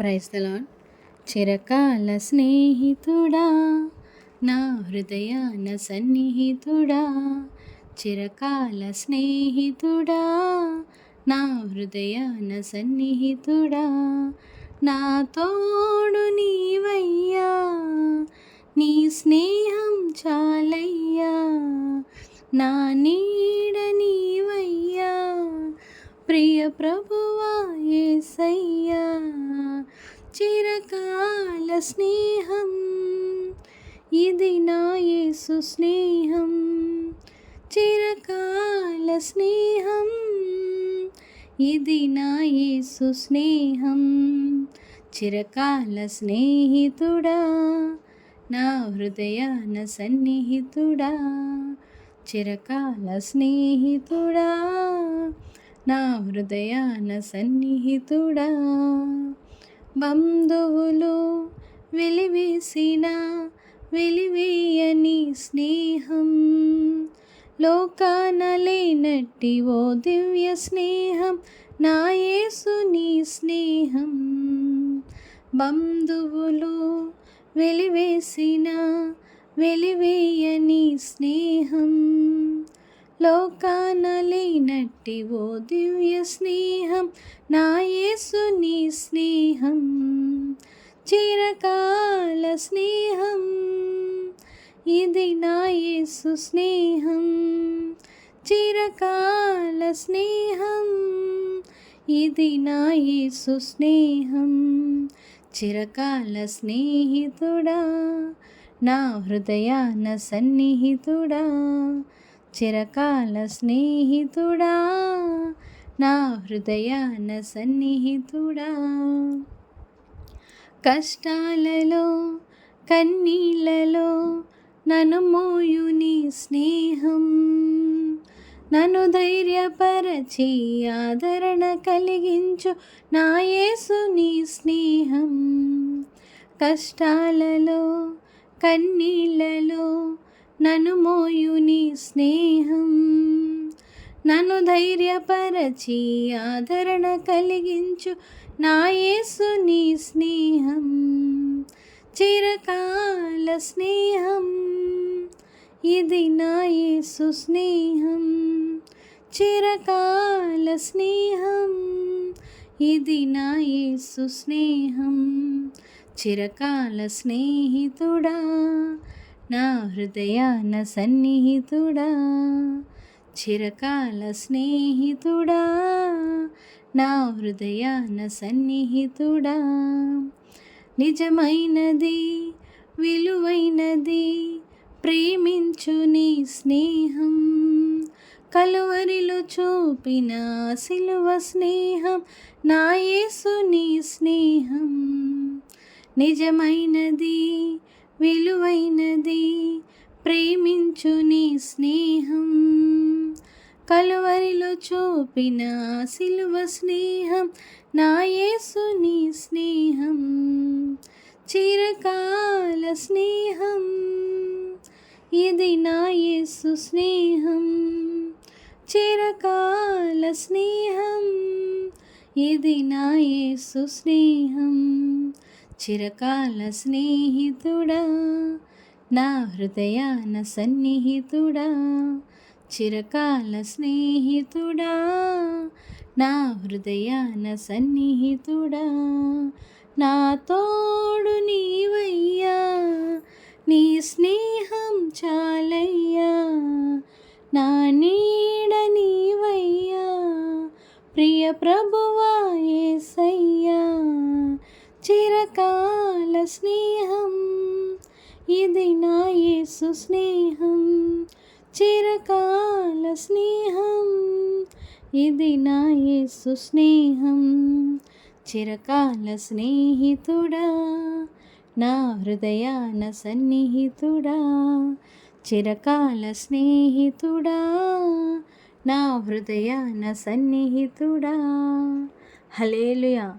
ప్రైస్తలాన్ చిరకాల స్నేహితుడా నా హృదయాన సన్నిహితుడా చిరకాల స్నేహితుడా నా హృదయాన సన్నిహితుడా నా తోడు నీవయ్యా నీ స్నేహం చాలయ్యా నా నీ ప్రియ ప్రభువా ఏసయ్యా చిరకాల స్నేహం ఇది నా యేసు స్నేహం చిరకాల స్నేహం ఇది నా యేసు స్నేహం చిరకాల స్నేహితుడా నా హృదయాన సన్నిహితుడా చిరకాల స్నేహితుడా నా హృదయాన సన్నిహితుడా. బంధువులు వెలివేసిన వెలివేయని స్నేహం. లోకాన లేనట్టి ఓ దివ్య స్నేహం నా యేసుని స్నేహం. బంధువులు వెలివేసిన వెలివేయని స్నేహం. లోకాన లేనట్టి ఓ దివ్య స్నేహం నా యేసుని స్నేహం. చిరకాల స్నేహం ఇది నా యేసు స్నేహం. చిరకాల స్నేహం ఇది నా యేసు స్నేహం. చిరకాల స్నేహితుడా నా హృదయాన సన్నిహితుడా చిరకాల స్నేహితుడా నా హృదయాన సన్నిహితుడా. కష్టాలలో కన్నీళ్ళలో నన్ను మోయుని స్నేహం. నన్ను ధైర్యపరచి ఆదరణ కలిగించు నా నీ స్నేహం. కష్టాలలో కన్నీళ్ళలో నన్ను మోయుని స్నేహం. నన్ను ధైర్యపరచి ఆదరణ కలిగించు నా నీ స్నేహం. చిరకాల స్నేహం ఇది నాయేసు స్నేహం. చిరకాల స్నేహం ఇది నాయేసు స్నేహం. చిరకాల స్నేహితుడా నా హృదయాన సన్నిహితుడా చిరకాల స్నేహితుడా నా హృదయాన సన్నిహితుడా. నిజమైనది విలువైనది ప్రేమించు నీ స్నేహం కలువరిలో చూపిన సిలువ స్నేహం నా యేసు నీ స్నేహం. నిజమైనది విలువైనది ప్రేమించు నీ స్నేహం. కలువరిలో చూపిన సిలువ స్నేహం నా యేసు నీ స్నేహం. చిరకాల స్నేహం ఇది నా యేసు స్నేహం. చిరకాల స్నేహం ఇది నా యేసు స్నేహం. చిరకాల స్నేహితుడా నా హృదయాన సన్నిహితుడా చిరకాల స్నేహితుడా నా హృదయాన సన్నిహితుడా నా తోడు నీవయ్యా నీ స్నేహం చాలయ్యా నా నీడ నీవయ్యా ప్రియ ప్రభు స్నేహం ఇది నా యేసు స్నేహం చిరకాల స్నేహం ఇది నా యేసు స్నేహం చిరకాల స్నేహితుడా నా హృదయాన సన్నిహితుడా చిరకాల స్నేహితుడా నా హృదయాన సన్నిహితుడా. హలేలుయా